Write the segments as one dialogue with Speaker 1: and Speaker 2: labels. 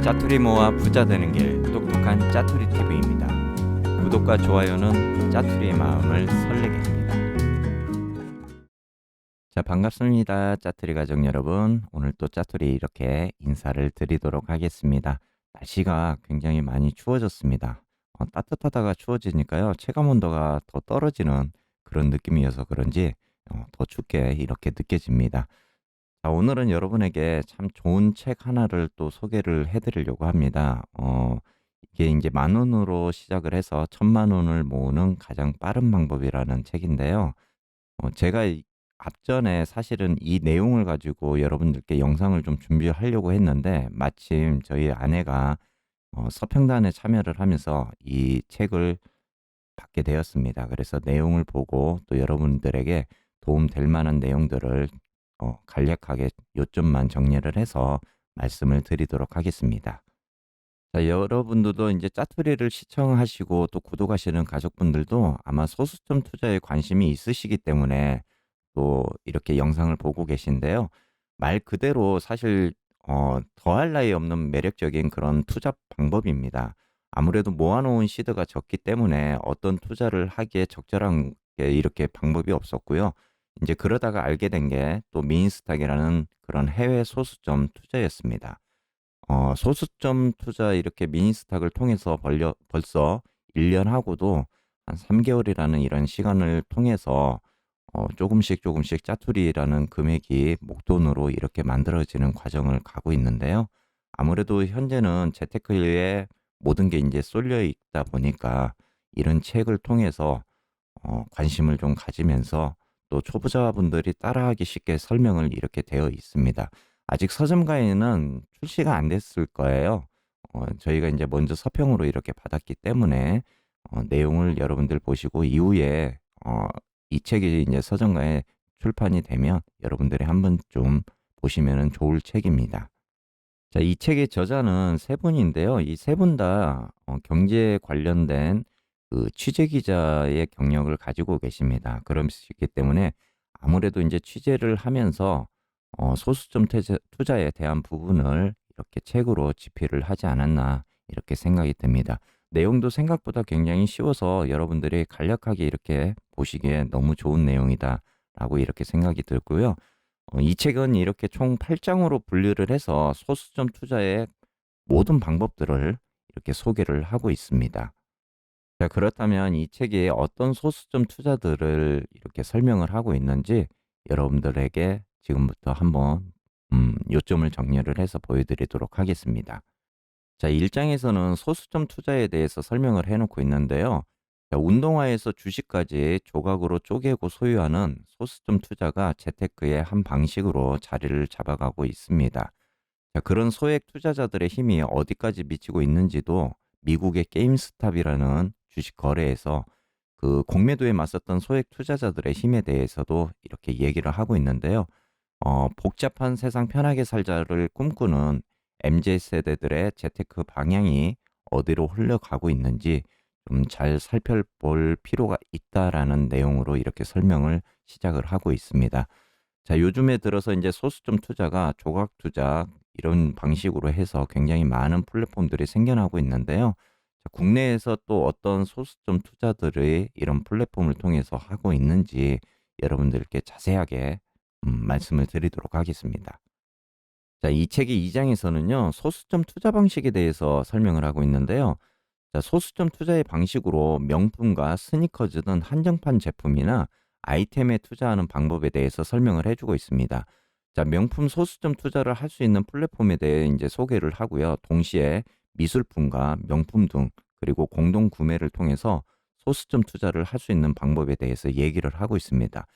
Speaker 1: 짜투리 모아 부자 되는 길 똑똑한 짜투리 TV입니다. 구독과 좋아요는 짜투리의 마음을 설레게 합니다. 자 반갑습니다. 짜투리 가족 여러분. 오늘 또 짜투리 이렇게 인사를 드리도록 하겠습니다. 날씨가 굉장히 많이 추워졌습니다. 어, 따뜻하다가 추워지니까요 체감 온도가 더 떨어지는 그런 느낌이어서 그런지 어, 더 춥게 이렇게 느껴집니다. 자, 오늘은 여러분에게 참 좋은 책 하나를 또 소개를 해드리려고 합니다. 어, 이게 이제 만 원으로 시작을 해서 천만 원을 모으는 가장 빠른 방법이라는 책인데요. 어, 제가 이- 앞전에 사실은 이 내용을 가지고 여러분들께 영상을 좀 준비하려고 했는데 마침 저희 아내가 어, 서평단에 참여를 하면서 이 책을 받게 되었습니다. 그래서 내용을 보고 또 여러분들에게 도움 될 만한 내용들을 어, 간략하게 요점만 정리를 해서 말씀을 드리도록 하겠습니다. 자, 여러분들도 이제 짜투리를 시청하시고 또 구독하시는 가족분들도 아마 소수점 투자에 관심이 있으시기 때문에 또 이렇게 영상을 보고 계신데요. 말 그대로 사실 어, 더할 나위 없는 매력적인 그런 투자 방법입니다. 아무래도 모아놓은 시드가 적기 때문에 어떤 투자를 하기에 적절한 게 이렇게 방법이 없었고요. 이제 그러다가 알게 된 게 또 미인스탁이라는 그런 해외 소수점 투자였습니다. 어, 소수점 투자 이렇게 미니스탁을 통해서 벌려, 벌써 1년 하고도 한 3개월이라는 이런 시간을 통해서 어, 조금씩 조금씩 짜투리라는 금액이 목돈으로 이렇게 만들어지는 과정을 가고 있는데요. 아무래도 현재는 재테크에 모든 게 이제 쏠려 있다 보니까 이런 책을 통해서 어, 관심을 좀 가지면서 또 초보자분들이 따라하기 쉽게 설명을 이렇게 되어 있습니다. 아직 서점가에는 출시가 안 됐을 거예요. 어, 저희가 이제 먼저 서평으로 이렇게 받았기 때문에 어, 내용을 여러분들 보시고 이후에 어, 이 책이 이제 서점가에 출판이 되면 여러분들이 한번 좀 보시면 좋을 책입니다. 자, 이 책의 저자는 세 분인데요. 이 세 분 다 경제 관련된 그 취재 기자의 경력을 가지고 계십니다. 그러시기 때문에 아무래도 이제 취재를 하면서 어, 소수점 투자, 투자에 대한 부분을 이렇게 책으로 집필을 하지 않았나 이렇게 생각이 듭니다. 내용도 생각보다 굉장히 쉬워서 여러분들이 간략하게 이렇게 보시기에 너무 좋은 내용이다 라고 이렇게 생각이 들고요. 어, 이 책은 이렇게 총 8 장으로 분류를 해서 소수점 투자의 모든 방법들을 이렇게 소개를 하고 있습니다. 자, 그렇다면 이 책이 어떤 소수점 투자들을 이렇게 설명을 하고 있는지 여러분들에게 지금부터 한번 음, 요점을 정리를 해서 보여드리도록 하겠습니다. 자, 1장에서는 소수점 투자에 대해서 설명을 해놓고 있는데요. 자, 운동화에서 주식까지 조각으로 쪼개고 소유하는 소수점 투자가 재테크의 한 방식으로 자리를 잡아가고 있습니다. 자, 그런 소액 투자자들의 힘이 어디까지 미치고 있는지도 미국의 게임스탑이라는 주식 거래에서 그 공매도에 맞섰던 소액 투자자들의 힘에 대해서도 이렇게 얘기를 하고 있는데요. 어, 복잡한 세상 편하게 살자를 꿈꾸는 MZ 세대들의 재테크 방향이 어디로 흘러가고 있는지 좀 잘 살펴볼 필요가 있다라는 내용으로 이렇게 설명을 시작을 하고 있습니다. 자, 요즘에 들어서 이제 소수점 투자가 조각 투자 이런 방식으로 해서 굉장히 많은 플랫폼들이 생겨나고 있는데요. 자, 국내에서 또 어떤 소수점 투자들의 이런 플랫폼을 통해서 하고 있는지 여러분들께 자세하게 음, 말씀을 드리도록 하겠습니다. 자, 이 책의 2장에서는요, 소수점 투자 방식에 대해서 설명을 하고 있는데요. 자, 소수점 투자의 방식으로 명품과 스니커즈 등 한정판 제품이나 아이템에 투자하는 방법에 대해서 설명을 해주고 있습니다. 자, 명품 소수점 투자를 할 수 있는 플랫폼에 대해 이제 소개를 하고요. 동시에 미술품과 명품 등 그리고 공동 구매를 통해서 소수점 투자를 할 수 있는 방법에 대해서 얘기를 하고 있습니다.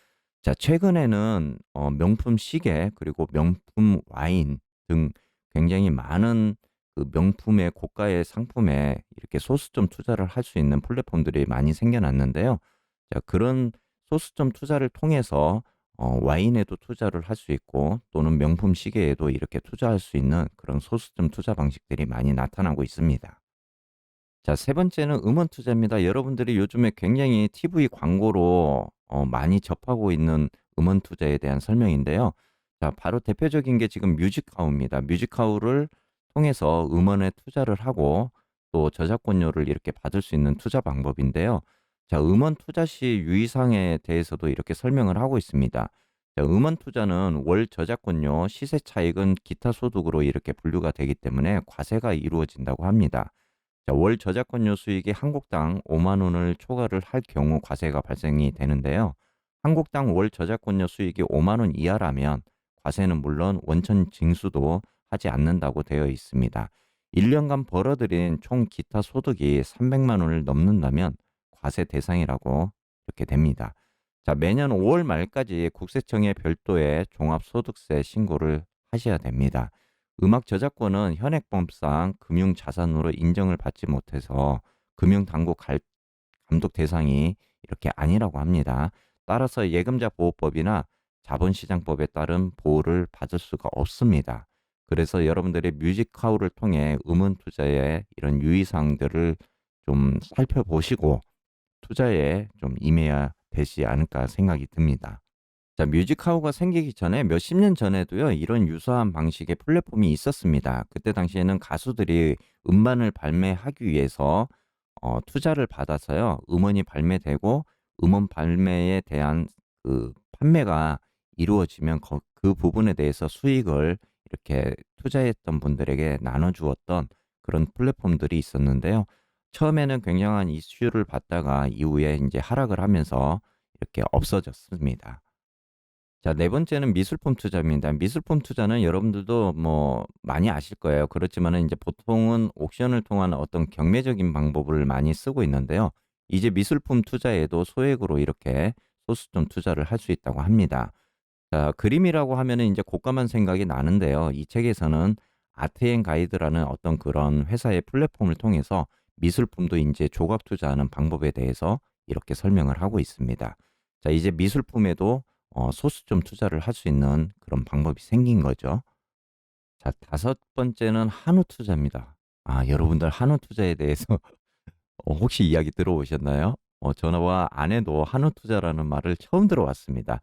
Speaker 1: 자, 최근에는 어, 명품 시계 그리고 명품 와인 등 굉장히 많은 그 명품의 고가의 상품에 이렇게 소수점 투자를 할 수 있는 플랫폼들이 많이 생겨났는데요. 자, 그런 소수점 투자를 통해서 어, 와인에도 투자를 할 수 있고 또는 명품 시계에도 이렇게 투자할 수 있는 그런 소수점 투자 방식들이 많이 나타나고 있습니다. 자, 세 번째는 음원 투자입니다. 여러분들이 요즘에 굉장히 TV 광고로 어, 많이 접하고 있는 음원 투자에 대한 설명인데요. 자, 바로 대표적인 게 지금 뮤직하우입니다. 뮤직하우를 통해서 음원에 투자를 하고 또 저작권료를 이렇게 받을 수 있는 투자 방법인데요. 자, 음원 투자 시 유의사항에 대해서도 이렇게 설명을 하고 있습니다. 자, 음원 투자는 월 저작권료, 시세 차익은 기타 소득으로 이렇게 분류가 되기 때문에 과세가 이루어진다고 합니다. 자, 월 저작권료 수익이 한 곡당 5만 원을 초과를 할 경우 과세가 발생이 되는데요. 한 곡당 월 저작권료 수익이 5만 원 이하라면 과세는 물론 원천 징수도 하지 않는다고 되어 있습니다. 1년간 벌어들인 총 기타 소득이 300만 원을 넘는다면 과세 대상이라고 이렇게 됩니다. 자, 매년 5월 말까지 국세청에 별도의 종합소득세 신고를 하셔야 됩니다. 음악 저작권은 현행법상 금융자산으로 인정을 받지 못해서 금융당국 갈- 감독 대상이 이렇게 아니라고 합니다. 따라서 예금자 보호법이나 자본시장법에 따른 보호를 받을 수가 없습니다. 그래서 여러분들의 뮤직하우를 통해 음원 투자의 이런 유의사항들을 좀 살펴보시고 투자에 좀 임해야 되지 않을까 생각이 듭니다. 자, 뮤직하우가 생기기 전에 몇십 년 전에도요, 이런 유사한 방식의 플랫폼이 있었습니다. 그때 당시에는 가수들이 음반을 발매하기 위해서 어, 투자를 받아서요, 음원이 발매되고 음원 발매에 대한 그 판매가 이루어지면 거- 그 부분에 대해서 수익을 이렇게 투자했던 분들에게 나눠주었던 그런 플랫폼들이 있었는데요. 처음에는 굉장한 이슈를 받다가 이후에 이제 하락을 하면서 이렇게 없어졌습니다. 자, 네 번째는 미술품 투자입니다. 미술품 투자는 여러분들도 뭐 많이 아실 거예요. 그렇지만은 이제 보통은 옥션을 통한 어떤 경매적인 방법을 많이 쓰고 있는데요. 이제 미술품 투자에도 소액으로 이렇게 소수점 투자를 할 수 있다고 합니다. 자, 그림이라고 하면은 이제 곶감한 생각이 나는데요. 이 책에서는 아트앤 가이드라는 어떤 그런 회사의 플랫폼을 통해서 미술품도 이제 조각 투자하는 방법에 대해서 이렇게 설명을 하고 있습니다. 자, 이제 미술품에도 어, 소수 점 투자를 할 수 있는 그런 방법이 생긴 거죠. 자, 다섯 번째는 한우 투자입니다. 아, 여러분들 한우 투자에 대해서 어, 혹시 이야기 들어보셨나요? 어, 저와 아내도 한우 투자라는 말을 처음 들어봤습니다.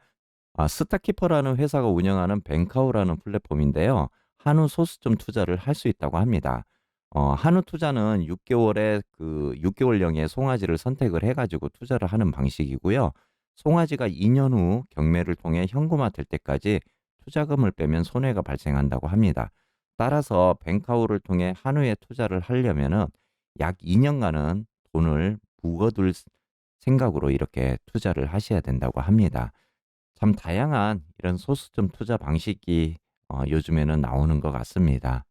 Speaker 1: 아, 스타키퍼라는 회사가 운영하는 뱅카우라는 플랫폼인데요. 한우 소수점 투자를 할 수 있다고 합니다. 어, 한우 투자는 6 개월에 그 6 개월령의 송아지를 선택을 해 가지고 투자를 하는 방식이고요. 송아지가 2 년 후 경매를 통해 현금화 될 때까지 투자금을 빼면 손해가 발생한다고 합니다. 따라서 뱅카우를 통해 한우에 투자를 하려면은 약 2 년간은 돈을 묵어둘 생각으로 이렇게 투자를 하셔야 된다고 합니다. 참 다양한 이런 소수점 투자 방식이 어, 요즘에는 나오는 것 같습니다.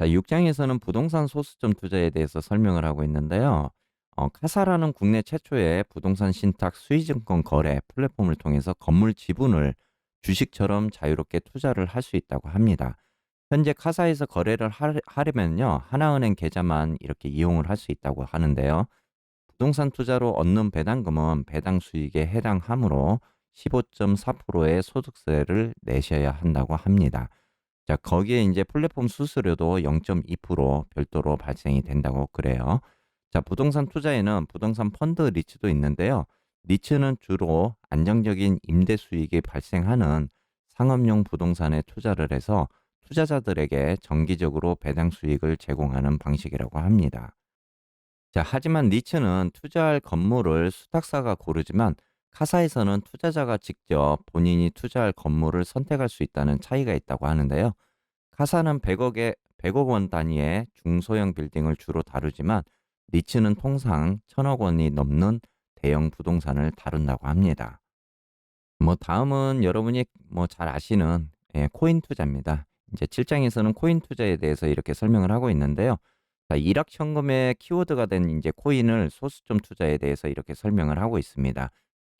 Speaker 1: 자, 6장에서는 부동산 소수점 투자에 대해서 설명을 하고 있는데요. 어, 카사라는 국내 최초의 부동산 신탁 수의증권 거래 플랫폼을 통해서 건물 지분을 주식처럼 자유롭게 투자를 할 수 있다고 합니다. 현재 카사에서 거래를 하, 하려면요, 하나은행 계좌만 이렇게 이용을 할 수 있다고 하는데요. 부동산 투자로 얻는 배당금은 배당 수익에 해당하므로 15.4%의 소득세를 내셔야 한다고 합니다. 자, 거기에 이제 플랫폼 수수료도 0.2% 별도로 발생이 된다고 그래요. 자, 부동산 투자에는 부동산 펀드 리츠도 있는데요. 리츠는 주로 안정적인 임대 수익이 발생하는 상업용 부동산에 투자를 해서 투자자들에게 정기적으로 배당 수익을 제공하는 방식이라고 합니다. 자, 하지만 리츠는 투자할 건물을 수탁사가 고르지만 카사에서는 투자자가 직접 본인이 투자할 건물을 선택할 수 있다는 차이가 있다고 하는데요. 카사는 100억에 100억 원 단위의 중소형 빌딩을 주로 다루지만 리츠는 통상 1000억 원이 넘는 대형 부동산을 다룬다고 합니다. 뭐 다음은 여러분이 뭐 잘 아시는 예, 코인 투자입니다. 이제 7장에서는 코인 투자에 대해서 이렇게 설명을 하고 있는데요. 자, 일확천금의 키워드가 된 이제 코인을 소수점 투자에 대해서 이렇게 설명을 하고 있습니다.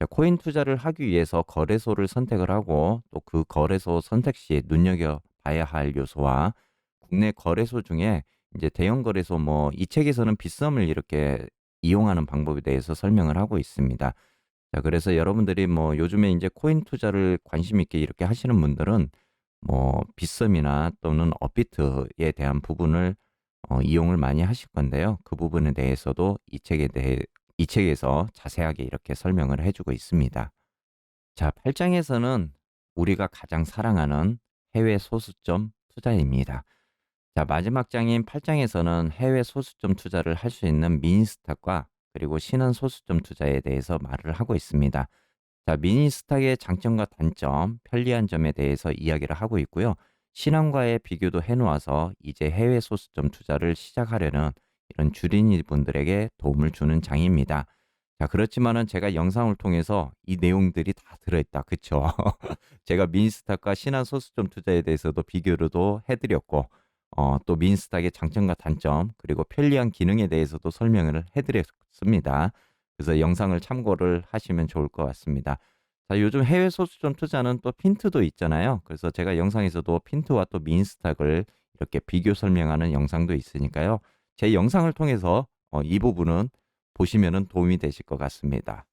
Speaker 1: 자, 코인 투자를 하기 위해서 거래소를 선택을 하고 또 그 거래소 선택 시 눈여겨 봐야 할 요소와 국내 거래소 중에 이제 대형 거래소 뭐 이 책에서는 빗썸을 이렇게 이용하는 방법에 대해서 설명을 하고 있습니다. 자, 그래서 여러분들이 뭐 요즘에 이제 코인 투자를 관심 있게 이렇게 하시는 분들은 뭐 빗썸이나 또는 업비트에 대한 부분을 어, 이용을 많이 하실 건데요. 그 부분에 대해서도 이 책에 대해 이 책에서 자세하게 이렇게 설명을 해주고 있습니다. 자, 8장에서는 우리가 가장 사랑하는 해외 소수점 투자입니다. 자, 마지막 장인 8장에서는 해외 소수점 투자를 할 수 있는 미니스탁과 그리고 신흥 소수점 투자에 대해서 말을 하고 있습니다. 자, 미니스탁의 장점과 단점, 편리한 점에 대해서 이야기를 하고 있고요. 신흥과의 비교도 해놓아서 이제 해외 소수점 투자를 시작하려는 이런 주린이 분들에게 도움을 주는 장입니다. 자, 그렇지만은 제가 영상을 통해서 이 내용들이 다 들어있다. 그쵸? 제가 민스탁과 신한 소수점 투자에 대해서도 비교로도 해드렸고, 어, 또 민스탁의 장점과 단점, 그리고 편리한 기능에 대해서도 설명을 해드렸습니다. 그래서 영상을 참고를 하시면 좋을 것 같습니다. 자, 요즘 해외 소수점 투자는 또 핀트도 있잖아요. 그래서 제가 영상에서도 핀트와 또 민스탁을 이렇게 비교 설명하는 영상도 있으니까요. 제 영상을 통해서 어, 이 부분은 보시면 도움이 되실 것 같습니다.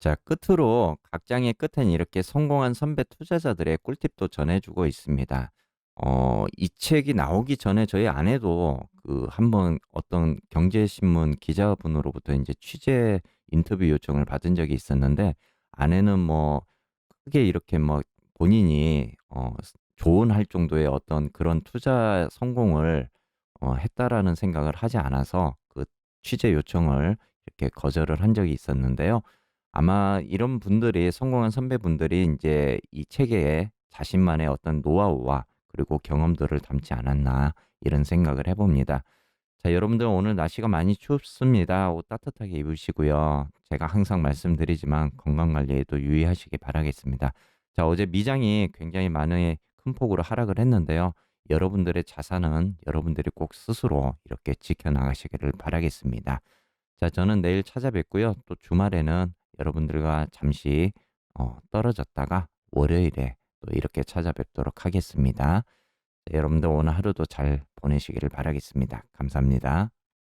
Speaker 1: 자, 끝으로 각 장의 끝엔 이렇게 성공한 선배 투자자들의 꿀팁도 전해주고 있습니다. 어, 이 책이 나오기 전에 저희 아내도 그 한번 어떤 경제신문 기자분으로부터 이제 취재 인터뷰 요청을 받은 적이 있었는데 아내는 뭐 크게 이렇게 뭐 본인이 어, 조언할 정도의 어떤 그런 투자 성공을 어, 했다라는 생각을 하지 않아서 그 취재 요청을 이렇게 거절을 한 적이 있었는데요. 아마 이런 분들이 성공한 선배분들이 이제 이 책에 자신만의 어떤 노하우와 그리고 경험들을 담지 않았나 이런 생각을 해봅니다. 자, 여러분들 오늘 날씨가 많이 춥습니다. 옷 따뜻하게 입으시고요. 제가 항상 말씀드리지만 건강 관리에도 유의하시기 바라겠습니다. 자, 어제 미장이 굉장히 많은 큰 폭으로 하락을 했는데요. 여러분들의 자산은 여러분들이 꼭 스스로 이렇게 지켜나가시기를 바라겠습니다. 자, 저는 내일 찾아뵙고요. 또 주말에는 여러분들과 잠시 어, 떨어졌다가 월요일에 또 이렇게 찾아뵙도록 하겠습니다. 자, 여러분들 오늘 하루도 잘 보내시기를 바라겠습니다. 감사합니다.